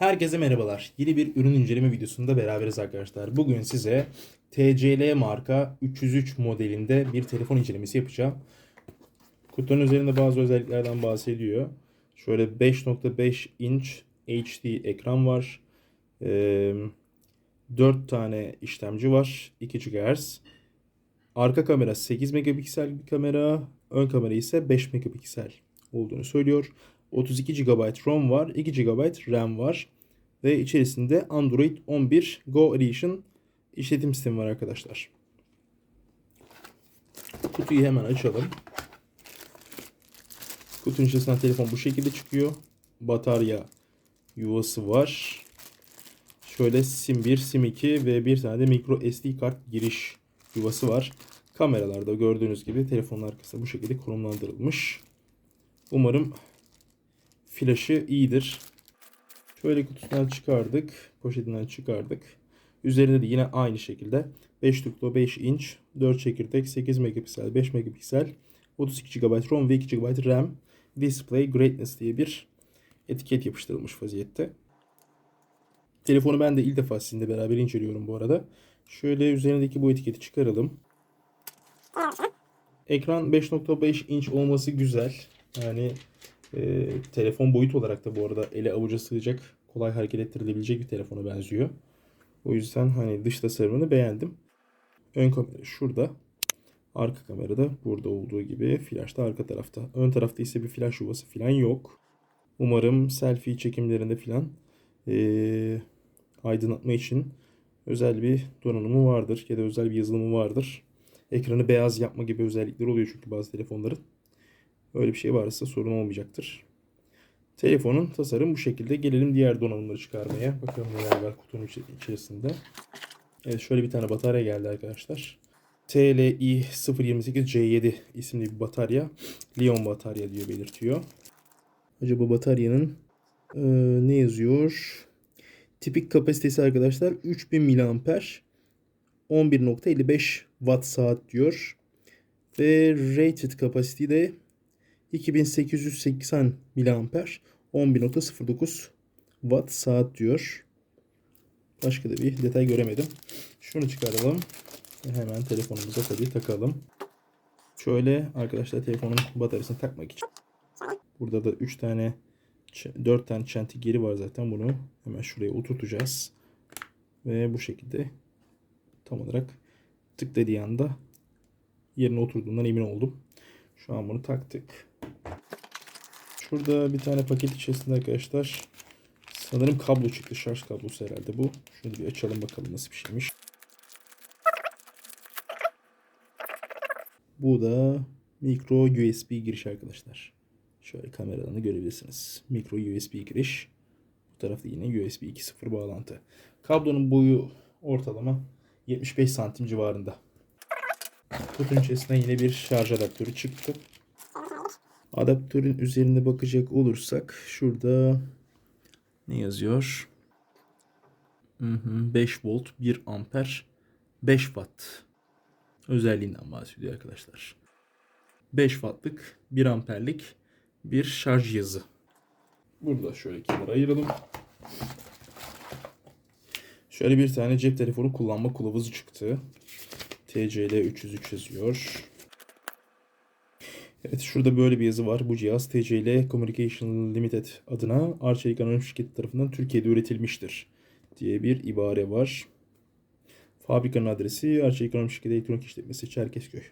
Herkese merhabalar. Yeni bir ürün inceleme videosunda beraberiz arkadaşlar. Bugün size TCL marka 303 modelinde bir telefon incelemesi yapacağım. Kutunun üzerinde bazı özelliklerden bahsediyor. Şöyle 5.5 inç HD ekran var. Ee, 4 tane işlemci var. 2 GHz. Arka kamera 8 megapiksel bir kamera. Ön kamera ise 5 megapiksel olduğunu söylüyor. 32 GB ROM var, 2 GB RAM var ve içerisinde Android 11 Go Edition işletim sistemi var arkadaşlar. Kutuyu hemen açalım. Kutunun içerisinden telefon bu şekilde çıkıyor. Batarya yuvası var. Şöyle sim 1, sim 2 ve bir tane de micro SD kart giriş yuvası var. Kameralarda gördüğünüz gibi telefonun arkası bu şekilde konumlandırılmış. Umarım flaşı iyidir. Şöyle kutusundan çıkardık. Poşetinden çıkardık. Üzerinde de yine aynı şekilde 5.5 inç 4 çekirdek 8 megapiksel 5 megapiksel 32 GB ROM ve 2 GB RAM Display Greatness diye bir etiket yapıştırılmış vaziyette. Telefonu ben de ilk defa sizinle beraber inceliyorum bu arada. Şöyle üzerindeki bu etiketi çıkaralım. Ekran 5.5 inç olması güzel. Yani e, telefon boyut olarak da bu arada ele avuca sığacak, kolay hareket ettirilebilecek bir telefona benziyor. O yüzden hani dış tasarımını beğendim. Ön kamera şurada. Arka kamera da burada olduğu gibi. Flash da arka tarafta. Ön tarafta ise bir flash yuvası falan yok. Umarım selfie çekimlerinde falan e, aydınlatma için özel bir donanımı vardır ya da özel bir yazılımı vardır. Ekranı beyaz yapma gibi özellikleri oluyor çünkü bazı telefonların. Öyle bir şey varsa sorun olmayacaktır. Telefonun tasarım bu şekilde. Gelelim diğer donanımları çıkarmaya. Bakalım neler var kutunun içerisinde. Evet şöyle bir tane batarya geldi arkadaşlar. TLI 028C7 isimli bir batarya. Lion batarya diyor belirtiyor. Acaba bataryanın e, ne yazıyor? Tipik kapasitesi arkadaşlar 3000 mAh 11.55 watt saat diyor. Ve rated kapasite de 2880 mAh 11.09 watt saat diyor. Başka da bir detay göremedim. Şunu çıkaralım. Hemen telefonumuza tabii takalım. Şöyle arkadaşlar telefonun bataryasını takmak için. Burada da 3 tane 4 tane çenti geri var zaten. Bunu hemen şuraya oturtacağız. Ve bu şekilde tam olarak tık dediği anda yerine oturduğundan emin oldum. Şu an bunu taktık. Şurada bir tane paket içerisinde arkadaşlar sanırım kablo çıktı. Şarj kablosu herhalde bu. Şunu bir açalım bakalım nasıl bir şeymiş. Bu da micro USB giriş arkadaşlar. Şöyle kameradan da görebilirsiniz. Micro USB giriş. Bu tarafta yine USB 2.0 bağlantı. Kablonun boyu ortalama 75 santim civarında. Kutunun içerisinden yine bir şarj adaptörü çıktı. Adaptörün üzerine bakacak olursak şurada ne yazıyor? 5 volt 1 amper 5 watt özelliğinden bahsediyor arkadaşlar. 5 wattlık 1 amperlik bir şarj cihazı. Burada şöyle kenara ayıralım. Şöyle bir tane cep telefonu kullanma kılavuzu çıktı. TCL 303 yazıyor. Evet şurada böyle bir yazı var. Bu cihaz TCL Communication Limited adına Arçelik Anonim Şirketi tarafından Türkiye'de üretilmiştir diye bir ibare var. Fabrikanın adresi Arçelik Anonim Şirketi Elektronik İşletmesi Çerkezköy.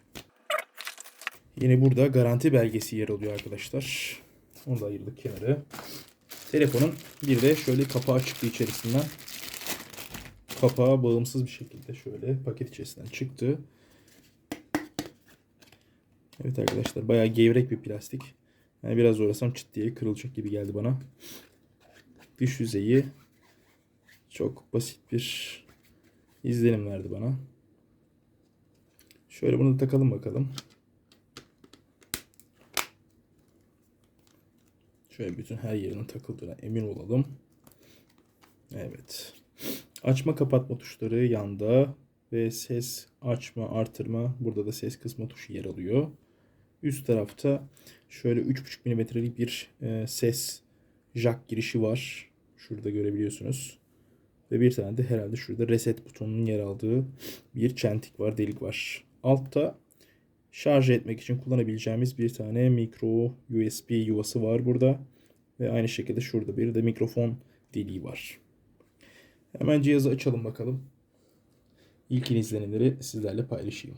Yine burada garanti belgesi yer alıyor arkadaşlar. Onu da ayırdık kenara. Telefonun bir de şöyle kapağı çıktı içerisinden. Kapağı bağımsız bir şekilde şöyle paket içerisinden çıktı. Evet arkadaşlar bayağı gevrek bir plastik. Yani biraz zorlasam çıt diye kırılacak gibi geldi bana. Dış yüzeyi çok basit bir izlenim verdi bana. Şöyle bunu da takalım bakalım. Şöyle bütün her yerinin takıldığına emin olalım. Evet. Açma kapatma tuşları yanda ve ses açma artırma burada da ses kısma tuşu yer alıyor. Üst tarafta şöyle 3.5 mm'lik bir e, ses jack girişi var. Şurada görebiliyorsunuz. Ve bir tane de herhalde şurada reset butonunun yer aldığı bir çentik var, delik var. Altta şarj etmek için kullanabileceğimiz bir tane micro USB yuvası var burada. Ve aynı şekilde şurada bir de mikrofon deliği var. Hemen cihazı açalım bakalım. İlkin izlenimleri sizlerle paylaşayım.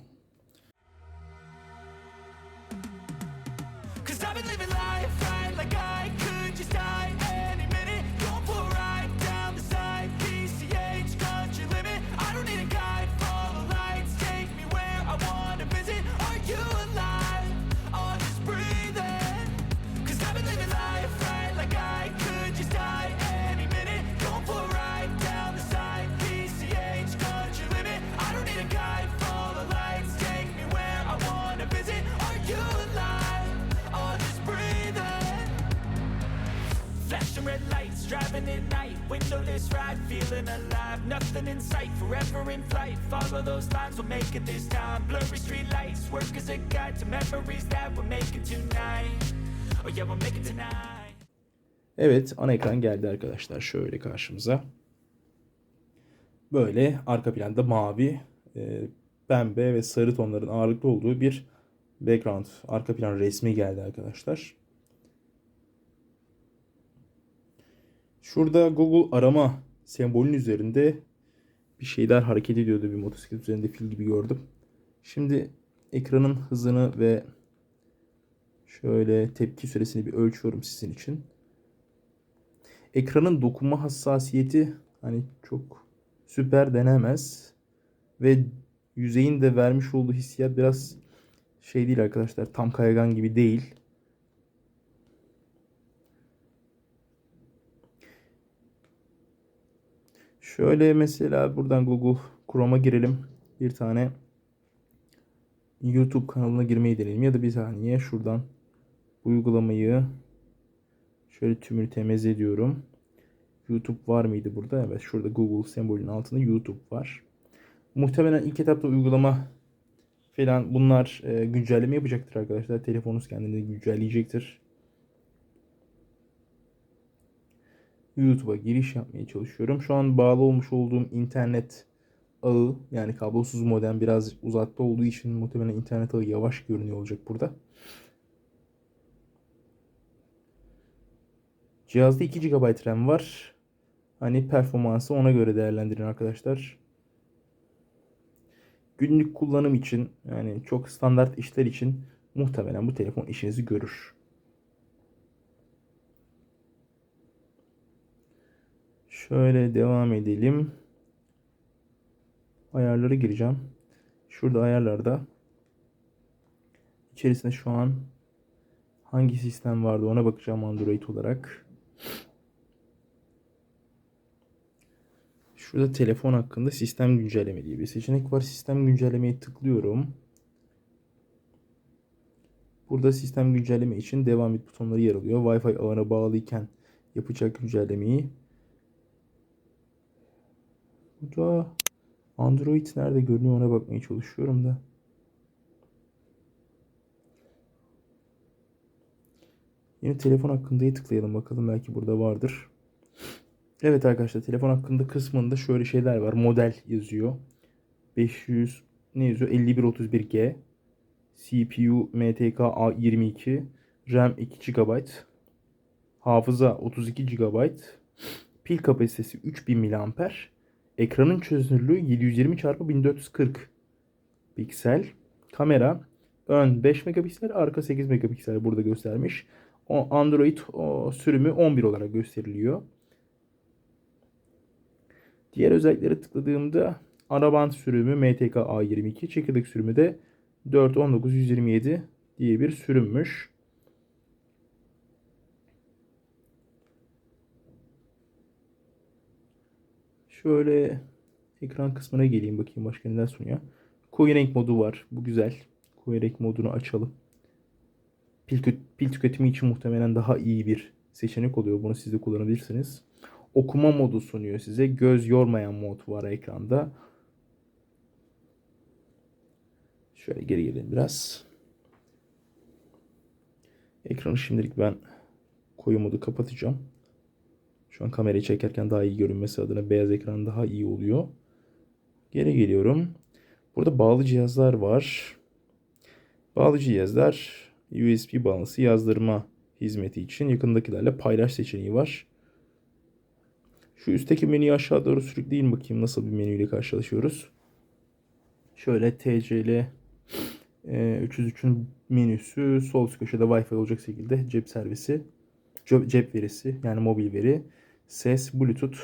Feeling alive. Nothing in sight, forever in flight. Follow those lines, we'll make it this time. Blurry street lights, work as a guide to memories that we're making tonight. Oh yeah, we'll make it tonight. Evet, ana ekran geldi arkadaşlar şöyle karşımıza. Böyle arka planda mavi, e, pembe ve sarı tonların ağırlıklı olduğu bir background, arka plan resmi geldi arkadaşlar. Şurada Google arama sembolünün üzerinde bir şeyler hareket ediyordu. Bir motosiklet üzerinde fil gibi gördüm. Şimdi ekranın hızını ve şöyle tepki süresini bir ölçüyorum sizin için. Ekranın dokunma hassasiyeti hani çok süper denemez ve yüzeyin de vermiş olduğu hissiyat biraz şey değil arkadaşlar tam kaygan gibi değil. Şöyle mesela buradan Google Chrome'a girelim. Bir tane YouTube kanalına girmeyi deneyelim. Ya da bir saniye şuradan uygulamayı şöyle tümünü temiz ediyorum. YouTube var mıydı burada? Evet şurada Google sembolünün altında YouTube var. Muhtemelen ilk etapta uygulama falan bunlar e, güncelleme yapacaktır arkadaşlar. Telefonunuz kendini güncelleyecektir. YouTube'a giriş yapmaya çalışıyorum. Şu an bağlı olmuş olduğum internet ağı yani kablosuz modem biraz uzakta olduğu için muhtemelen internet ağı yavaş görünüyor olacak burada. Cihazda 2 GB RAM var. Hani performansı ona göre değerlendirin arkadaşlar. Günlük kullanım için yani çok standart işler için muhtemelen bu telefon işinizi görür. Şöyle devam edelim. Ayarları gireceğim. Şurada ayarlarda içerisinde şu an hangi sistem vardı ona bakacağım Android olarak. Şurada telefon hakkında sistem güncelleme diye bir seçenek var. Sistem güncellemeye tıklıyorum. Burada sistem güncelleme için devam et butonları yer alıyor. Wi-Fi ağına bağlıyken yapacak güncellemeyi. Burada Android nerede görünüyor ona bakmaya çalışıyorum da. Yine telefon hakkında'yı tıklayalım bakalım belki burada vardır. Evet arkadaşlar telefon hakkında kısmında şöyle şeyler var. Model yazıyor. 500 ne yazıyor? 5131G. CPU MTK A22. RAM 2 GB. Hafıza 32 GB. Pil kapasitesi 3000 mAh. Ekranın çözünürlüğü 720 x 1440 piksel. Kamera ön 5 megapiksel, arka 8 megapiksel burada göstermiş. O Android o sürümü 11 olarak gösteriliyor. Diğer özelliklere tıkladığımda araband sürümü MTK A22, çekirdek sürümü de 4.19.127 diye bir sürümmüş. Şöyle ekran kısmına geleyim bakayım başka neler sunuyor. Koyu renk modu var. Bu güzel. Koyu renk modunu açalım. Pil, pil tüketimi için muhtemelen daha iyi bir seçenek oluyor. Bunu siz de kullanabilirsiniz. Okuma modu sunuyor size. Göz yormayan mod var ekranda. Şöyle geri gelelim biraz. Ekranı şimdilik ben koyu modu kapatacağım. Şu an kamerayı çekerken daha iyi görünmesi adına beyaz ekran daha iyi oluyor. Geri geliyorum. Burada bağlı cihazlar var. Bağlı cihazlar USB bağlantısı yazdırma hizmeti için yakındakilerle paylaş seçeneği var. Şu üstteki menüyü aşağı doğru sürükleyin bakayım nasıl bir menüyle karşılaşıyoruz. Şöyle TCL e, 303'ün menüsü sol üst köşede Wi-Fi olacak şekilde cep servisi, cep, cep verisi yani mobil veri, ses, Bluetooth,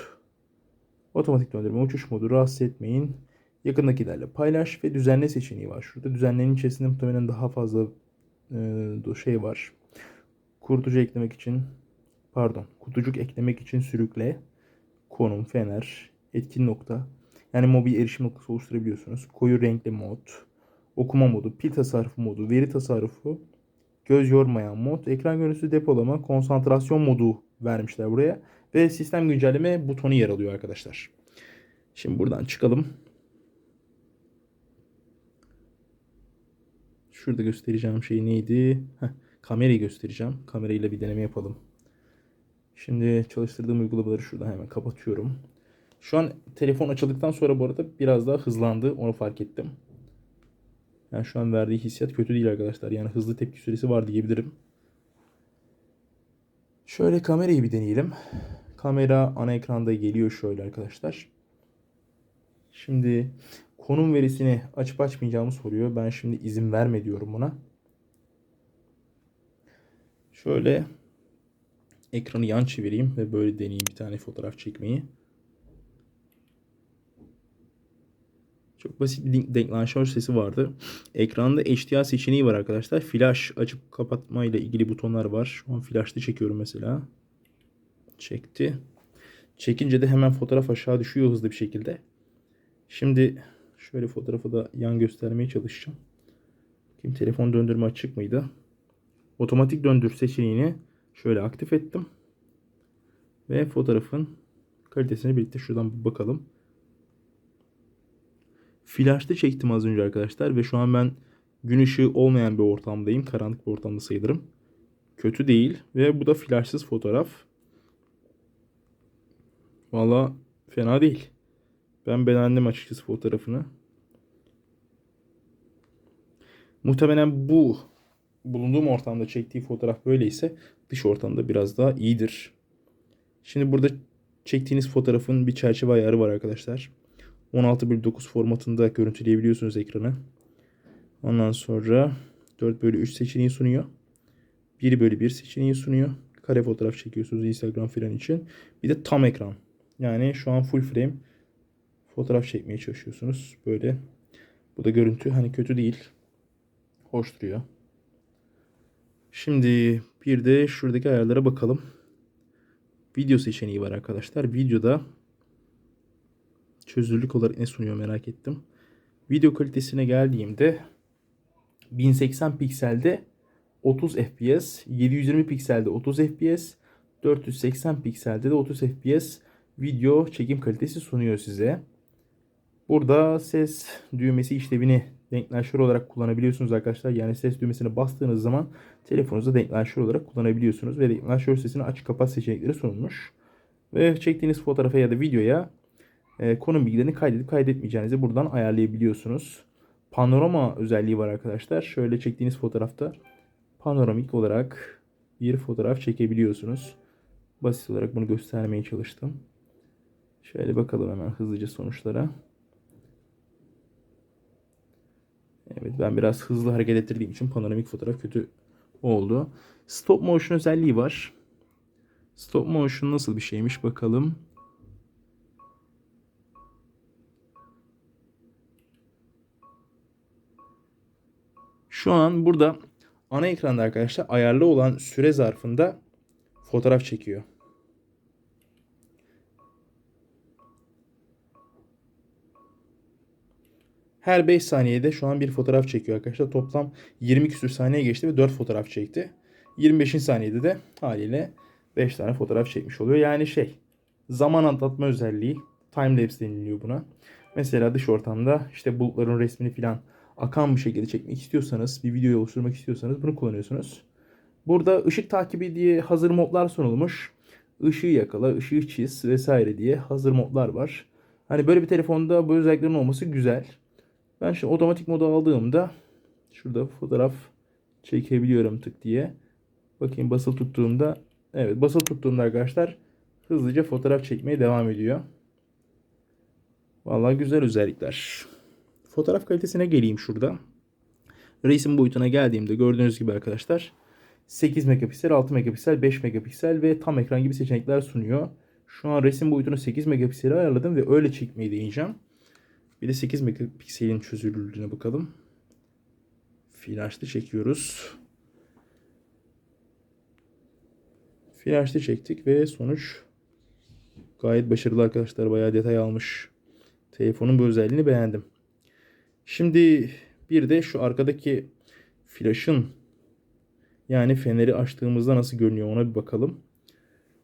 otomatik döndürme, uçuş modu, rahatsız etmeyin, yakındakilerle paylaş ve düzenle seçeneği var. Şurada düzenlenin içerisinde muhtemelen daha fazla e, şey var. Kurutucu eklemek için pardon kutucuk eklemek için sürükle konum fener etkin nokta yani mobil erişim noktası oluşturabiliyorsunuz. Koyu renkli mod, okuma modu, pil tasarrufu modu, veri tasarrufu, göz yormayan mod, ekran görüntüsü depolama, konsantrasyon modu vermişler buraya ve sistem güncelleme butonu yer alıyor arkadaşlar. Şimdi buradan çıkalım. Şurada göstereceğim şey neydi? Heh, kamerayı göstereceğim. Kamerayla bir deneme yapalım. Şimdi çalıştırdığım uygulamaları şuradan hemen kapatıyorum. Şu an telefon açıldıktan sonra bu arada biraz daha hızlandı. Onu fark ettim. Yani şu an verdiği hissiyat kötü değil arkadaşlar. Yani hızlı tepki süresi var diyebilirim. Şöyle kamerayı bir deneyelim. Kamera ana ekranda geliyor şöyle arkadaşlar. Şimdi konum verisini açıp açmayacağımı soruyor. Ben şimdi izin verme diyorum buna. Şöyle ekranı yan çevireyim ve böyle deneyeyim bir tane fotoğraf çekmeyi. Çok basit bir deklanşör sesi vardı. Ekranda HDR seçeneği var arkadaşlar. Flash açıp kapatma ile ilgili butonlar var. Şu an flash'ta çekiyorum mesela. Çekti. Çekince de hemen fotoğraf aşağı düşüyor hızlı bir şekilde. Şimdi şöyle fotoğrafı da yan göstermeye çalışacağım. Bakayım telefon döndürme açık mıydı? Otomatik döndür seçeneğini şöyle aktif ettim. Ve fotoğrafın kalitesini birlikte şuradan bakalım. Flash'ta çektim az önce arkadaşlar ve şu an ben gün ışığı olmayan bir ortamdayım. Karanlık bir ortamda sayılırım. Kötü değil ve bu da flashsız fotoğraf. Valla fena değil. Ben beğendim açıkçası fotoğrafını. Muhtemelen bu bulunduğum ortamda çektiği fotoğraf böyleyse dış ortamda biraz daha iyidir. Şimdi burada çektiğiniz fotoğrafın bir çerçeve ayarı var arkadaşlar. 16 bölü 9 formatında görüntüleyebiliyorsunuz ekranı. Ondan sonra 4 bölü 3 seçeneği sunuyor. 1 bölü 1 seçeneği sunuyor. Kare fotoğraf çekiyorsunuz Instagram falan için. Bir de tam ekran. Yani şu an full frame fotoğraf çekmeye çalışıyorsunuz. Böyle. Bu da görüntü hani kötü değil. Hoş duruyor. Şimdi bir de şuradaki ayarlara bakalım. Video seçeneği var arkadaşlar. Videoda çözünürlük olarak ne sunuyor merak ettim. Video kalitesine geldiğimde 1080 pikselde 30 fps, 720 pikselde 30 fps, 480 pikselde de 30 fps video çekim kalitesi sunuyor size. Burada ses düğmesi işlevini denkleştir olarak kullanabiliyorsunuz arkadaşlar. Yani ses düğmesine bastığınız zaman telefonunuzda denkleştir olarak kullanabiliyorsunuz. Ve denkleştir sesini aç kapat seçenekleri sunulmuş. Ve çektiğiniz fotoğrafa ya da videoya e, konum bilgilerini kaydedip kaydetmeyeceğinizi buradan ayarlayabiliyorsunuz. Panorama özelliği var arkadaşlar. Şöyle çektiğiniz fotoğrafta panoramik olarak bir fotoğraf çekebiliyorsunuz. Basit olarak bunu göstermeye çalıştım. Şöyle bakalım hemen hızlıca sonuçlara. Evet ben biraz hızlı hareket ettirdiğim için panoramik fotoğraf kötü oldu. Stop motion özelliği var. Stop motion nasıl bir şeymiş bakalım. Şu an burada ana ekranda arkadaşlar ayarlı olan süre zarfında fotoğraf çekiyor. Her 5 saniyede şu an bir fotoğraf çekiyor arkadaşlar. Toplam 20 küsür saniye geçti ve 4 fotoğraf çekti. 25. saniyede de haliyle 5 tane fotoğraf çekmiş oluyor. Yani şey zaman atlatma özelliği time lapse deniliyor buna. Mesela dış ortamda işte bulutların resmini filan akan bir şekilde çekmek istiyorsanız, bir video oluşturmak istiyorsanız bunu kullanıyorsunuz. Burada ışık takibi diye hazır modlar sunulmuş. ışığı yakala, ışığı çiz vesaire diye hazır modlar var. Hani böyle bir telefonda bu özelliklerin olması güzel. Ben şimdi otomatik moda aldığımda şurada fotoğraf çekebiliyorum tık diye. Bakayım basılı tuttuğumda evet basılı tuttuğumda arkadaşlar hızlıca fotoğraf çekmeye devam ediyor. Vallahi güzel özellikler. Fotoğraf kalitesine geleyim şurada. Resim boyutuna geldiğimde gördüğünüz gibi arkadaşlar 8 megapiksel, 6 megapiksel, 5 megapiksel ve tam ekran gibi seçenekler sunuyor. Şu an resim boyutunu 8 megapiksele ayarladım ve öyle çekmeyi deneyeceğim. Bir de 8 megapikselin çözünürlüğüne bakalım. Flaşlı çekiyoruz. Flaşlı çektik ve sonuç gayet başarılı arkadaşlar. Bayağı detay almış. Telefonun bu özelliğini beğendim. Şimdi bir de şu arkadaki flaşın yani feneri açtığımızda nasıl görünüyor ona bir bakalım.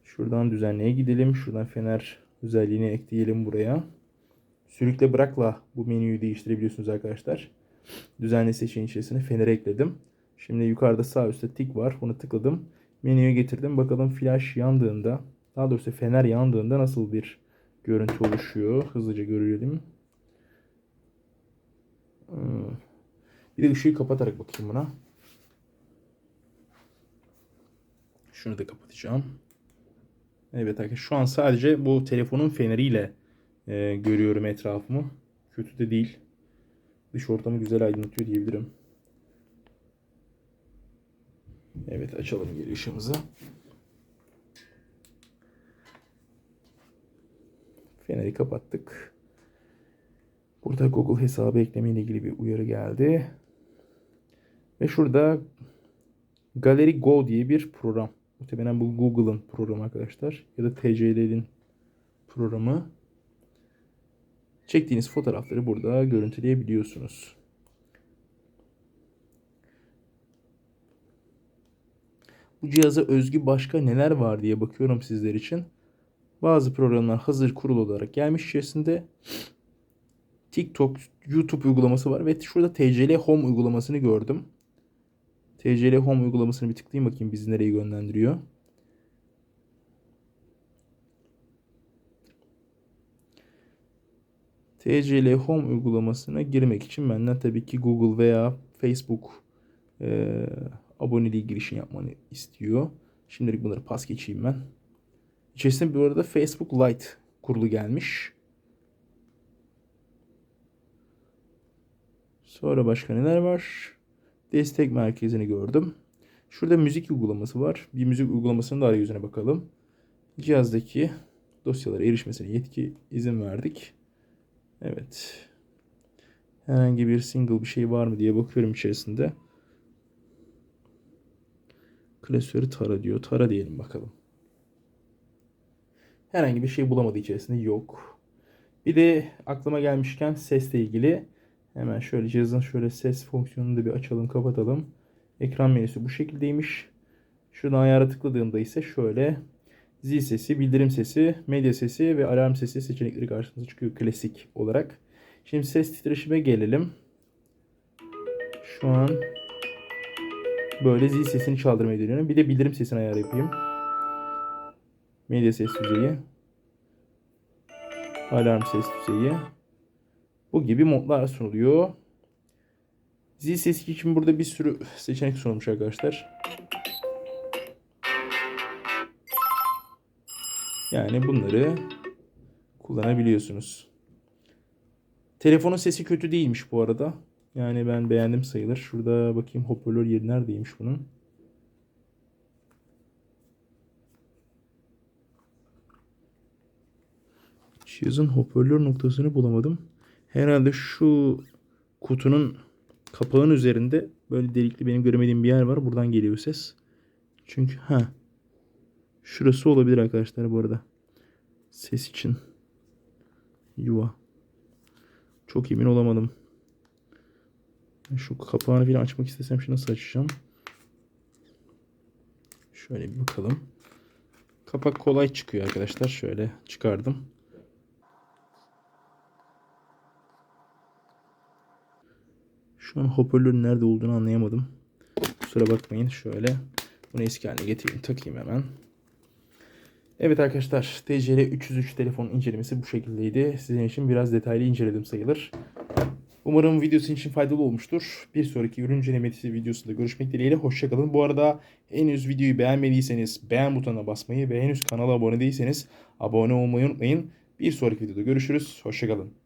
Şuradan düzenleye gidelim. Şuradan fener özelliğini ekleyelim buraya. Sürükle bırakla bu menüyü değiştirebiliyorsunuz arkadaşlar. Düzenli seçeneğin içerisine feneri ekledim. Şimdi yukarıda sağ üstte tik var. Bunu tıkladım. Menüye getirdim. Bakalım flash yandığında daha doğrusu fener yandığında nasıl bir görüntü oluşuyor. Hızlıca görelim. Hmm. Bir de ışığı kapatarak bakayım buna. Şunu da kapatacağım. Evet arkadaşlar şu an sadece bu telefonun feneriyle e, görüyorum etrafımı. Kötü de değil. Dış ortamı güzel aydınlatıyor diyebilirim. Evet açalım geri ışığımızı. Feneri kapattık. Burada Google hesabı ekleme ile ilgili bir uyarı geldi. Ve şurada Gallery Go diye bir program. Muhtemelen bu Google'ın programı arkadaşlar. Ya da TCL'nin programı. Çektiğiniz fotoğrafları burada görüntüleyebiliyorsunuz. Bu cihaza özgü başka neler var diye bakıyorum sizler için. Bazı programlar hazır kurulu olarak gelmiş içerisinde. TikTok, YouTube uygulaması var ve şurada TCL Home uygulamasını gördüm. TCL Home uygulamasını bir tıklayayım bakayım bizi nereye yönlendiriyor. TCL Home uygulamasına girmek için benden tabii ki Google veya Facebook e, aboneliği girişini yapmanı istiyor. Şimdilik bunları pas geçeyim ben. İçerisinde bu arada Facebook Lite kurulu gelmiş. Sonra başka neler var? Destek merkezini gördüm. Şurada müzik uygulaması var. Bir müzik uygulamasının da arayüzüne bakalım. Cihazdaki dosyalara erişmesine yetki izin verdik. Evet. Herhangi bir single bir şey var mı diye bakıyorum içerisinde. Klasörü tara diyor. Tara diyelim bakalım. Herhangi bir şey bulamadığı içerisinde yok. Bir de aklıma gelmişken sesle ilgili hemen şöyle cihazın şöyle ses fonksiyonunu da bir açalım kapatalım. Ekran menüsü bu şekildeymiş. Şuradan ayara tıkladığımda ise şöyle zil sesi, bildirim sesi, medya sesi ve alarm sesi seçenekleri karşımıza çıkıyor klasik olarak. Şimdi ses titreşime gelelim. Şu an böyle zil sesini çaldırmayı deniyorum. Bir de bildirim sesini ayar yapayım. Medya ses düzeyi. Alarm ses düzeyi. Bu gibi modlar sunuluyor. Zil sesi için burada bir sürü seçenek sunulmuş arkadaşlar. Yani bunları kullanabiliyorsunuz. Telefonun sesi kötü değilmiş bu arada. Yani ben beğendim sayılır. Şurada bakayım hoparlör yeri neredeymiş bunun. Cihazın hoparlör noktasını bulamadım. Herhalde şu kutunun kapağın üzerinde böyle delikli benim göremediğim bir yer var. Buradan geliyor ses. Çünkü ha şurası olabilir arkadaşlar bu arada. Ses için. Yuva. Çok emin olamadım. Şu kapağını falan açmak istesem şu nasıl açacağım? Şöyle bir bakalım. Kapak kolay çıkıyor arkadaşlar. Şöyle çıkardım. Şu an hoparlörün nerede olduğunu anlayamadım. Kusura bakmayın. Şöyle bunu eski haline getireyim. Takayım hemen. Evet arkadaşlar TCR 303 telefon incelemesi bu şekildeydi. Sizin için biraz detaylı inceledim sayılır. Umarım videosu için faydalı olmuştur. Bir sonraki ürün incelemesi videosunda görüşmek dileğiyle. Hoşçakalın. Bu arada henüz videoyu beğenmediyseniz beğen butonuna basmayı ve henüz kanala abone değilseniz abone olmayı unutmayın. Bir sonraki videoda görüşürüz. Hoşçakalın.